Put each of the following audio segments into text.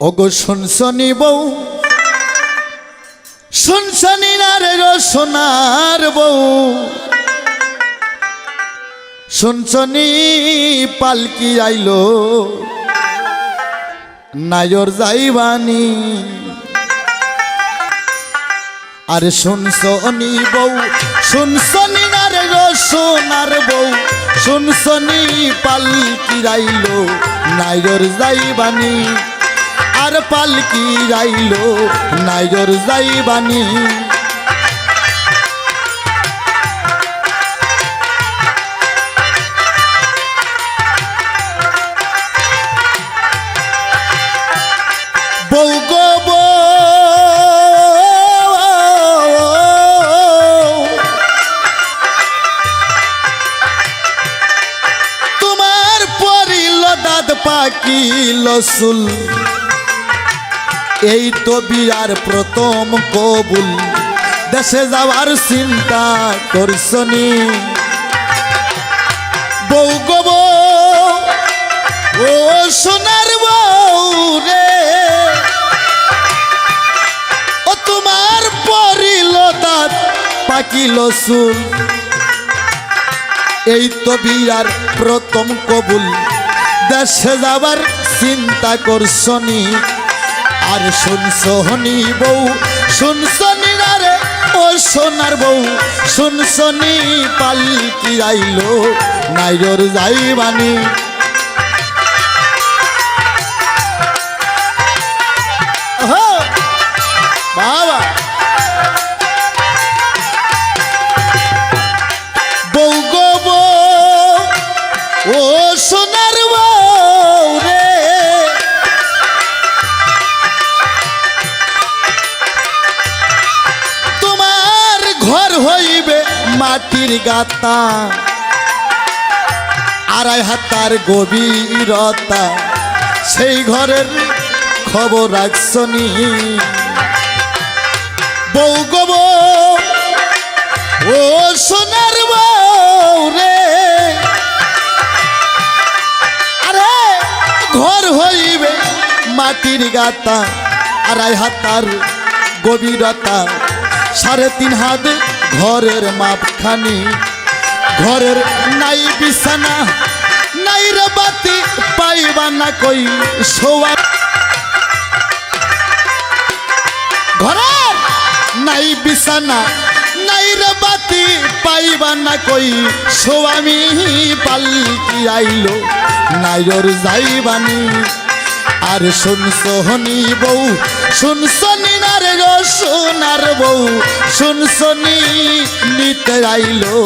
ওগো শুনছনি বউ। শুনছনি না রে সোনার বউ। শুনছনি পালকি আইলো। নায়র যাইবানি। আর শুনছনি বউ শুনছনি না রে সোনার বউ। শুনছনি পালকি আইলো, নায়র যাইবানি। আর পালকি রাইলো নাইজর যাইবানি বউ গো বউ, তোমার পরিল দাঁত পাকিল সুল। এই তো বিয়ার প্রথম কবুল। দেশে যাওয়ার চিন্তা করছনি বউ গো বউ, ও সোনার বউ রে। ও তোমার পরিল দাঁত পাকিল চুল এই তো বিয়ার প্রথম কবুল। দেশে যাবার চিন্তা করছনি আর শুনছনি বউ শুন না রে ও সোনার বউ। শুনছনি পালকি আইলো নাইরোর যাইবানি মাটির গাতা আড়াই হাতার গভীরতা। সেই ঘরের খবর রাখছনি বউ গো বউ, ও সোনার বউ রে। আরে ঘর হইবে মাটির গাতা আড়াই হাতার গভীরতা। সাড়ে তিন হাত ঘরের মাপখানি, ঘরের নাই বিছানা, নাই রে বাতি, পাইবা না কই শোয়া। ঘরের নাই বিছানা, নাই রে বাতি, পাইবা না কই সোয়ামী পালকি আইলো নাইর যাইবানি আর শুনছনি বউ শুনছনি না রে গো, সোনার বউ। শুনছনি নিতে আইলো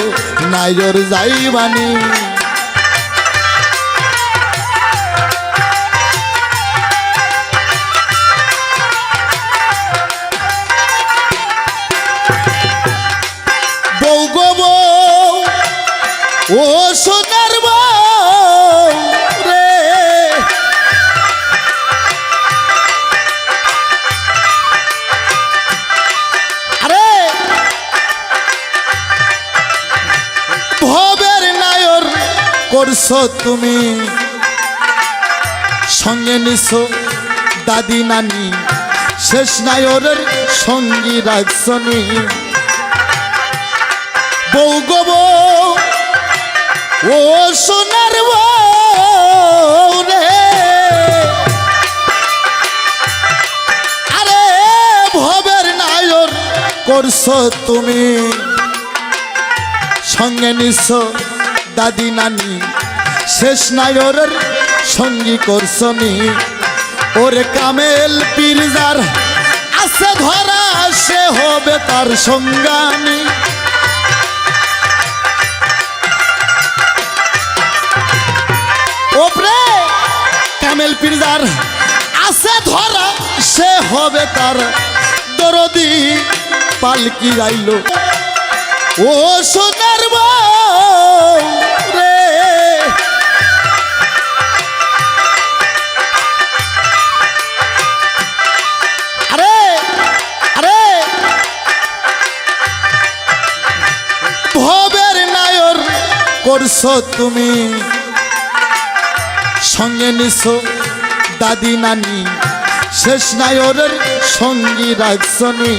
নাইর যাইবানি। বউ গো বউ, ও করছ তুমি? সঙ্গে নিছো দাদি নানি। শেষ নায়রের সঙ্গী রাখছনি বউ গো বউ, ও সোনার রে। আরে ভবের নায়র করছ তুমি? সঙ্গে নিছ দাদি নানি। শেষ নায়রের সঙ্গী করছনি ওরে কামেল পিরজার আছে ধরা, সে হবে তার সঙ্গানী। ওপরে কামেল পিরজার আছে ধরা, সে হবে তার দরদি। পালকি আইলো ও সোনার বউ ভবের নায়র করছ তুমি। সঙ্গে নিছো দাদি নানি, শেষ নায়রের সঙ্গী রাখছনি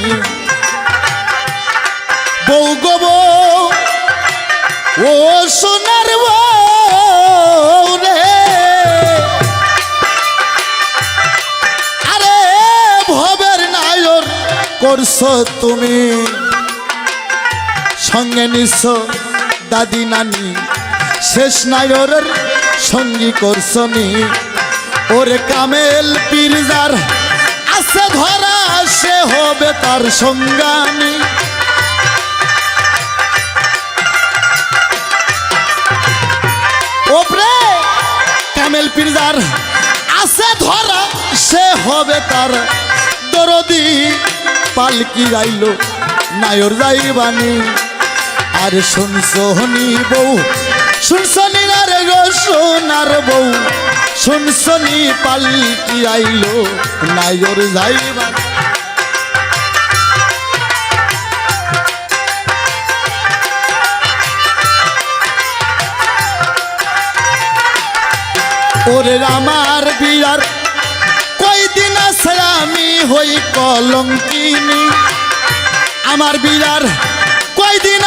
বউ গো বউ, ও সোনার রে। আরে ভবের নায়র করছ তুমি। সঙ্গে নিছ দাদি নানি। শেষ নায়রের সঙ্গী করছনি ওরে কামেল পিরজার আছে ধরা সে হবে তার সঙ্গানি। ওপরে কামেল পিরজার আছে ধরা সে হবে তার দরদি। পালকি আইলো নায়র যাইবানি। আর শুনছনি বউ? শুনছনি না রে গো সোনার বউ? শুনছনি পালকি আইলো? নায়র যাইবানি ওরে আমার বিয়ার, কয়দিন আছে আমি হই কলঙ্কিনী? আমার বিয়ার, কয়দিন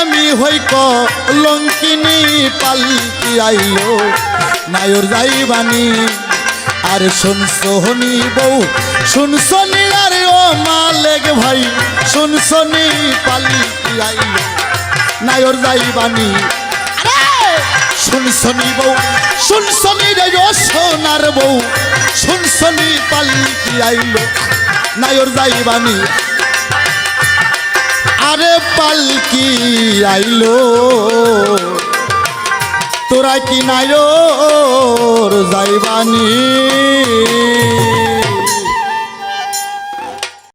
আমি হই কলঙ্কিনী পালকি আইলো। নায়র যাইবানি, আর শুনছনি বউ শুনছনি আরে ও মালেক ভাই শুনছনি পালকি আইলো। নায়র যাইবানি আরে শুনছনি বউ শুনছনি রে সোনার বউ শুনছনি পালকি আইলো। নায়র যাইবানি আরে পালকি আইলো। তোরা কি নাই যাইবানি?